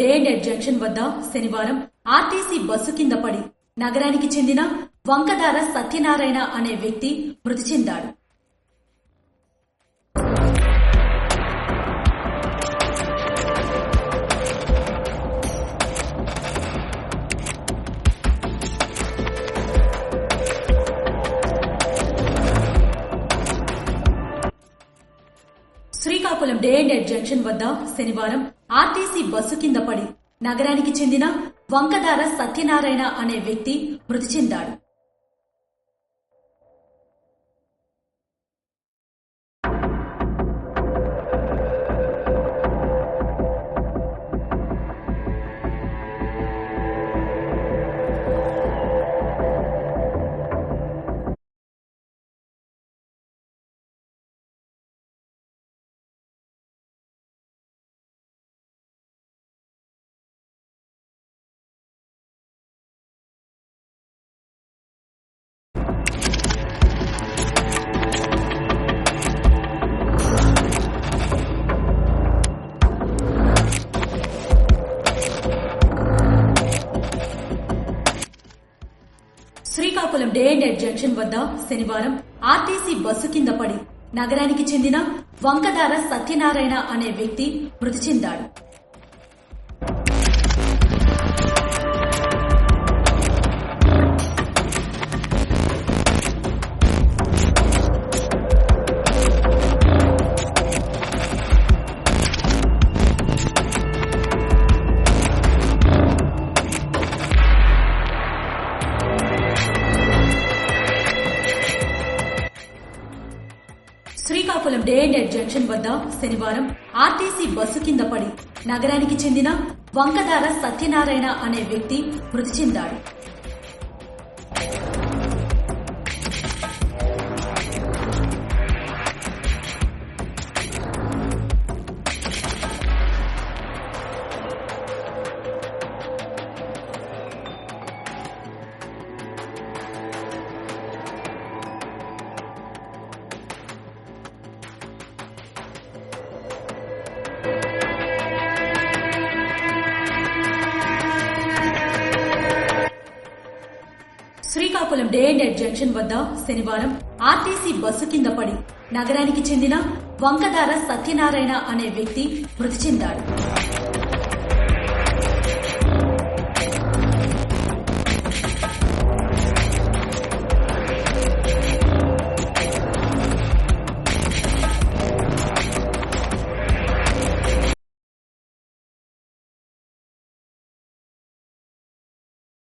Day junction వద్ద శనివారం RTC bus కింద పడి నగరానికి చెందిన వంకదార సత్యనారాయణ అనే వ్యక్తి మృతి చెందాడు. Srikakulam day and night junction వద్ద శనివారం ఆర్టీసీ బస్సు కింద పడి నగరానికి చెందిన వంకదార సత్యనారాయణ అనే వ్యక్తి మృతి చెందాడు. Srikakulam day and night junction వద్ద శనివారం ఆర్టీసీ బస్సు కింద పడి నగరానికి చెందిన వంకదార సత్యనారాయణ అనే వ్యక్తి మృతి చెందాడు. Srikakulam day and night junction వద్ద శనివారం ఆర్టీసీ బస్సు కింద పడి నగరానికి చెందిన వంకదార సత్యనారాయణ అనే వ్యక్తి మృతి చెందాడు. Srikakulam day and night junction వద్ద శనివారం ఆర్టీసీ బస్సు కింద పడి నగరానికి చెందిన వంకదార సత్యనారాయణ అనే వ్యక్తి మృతి చెందాడు.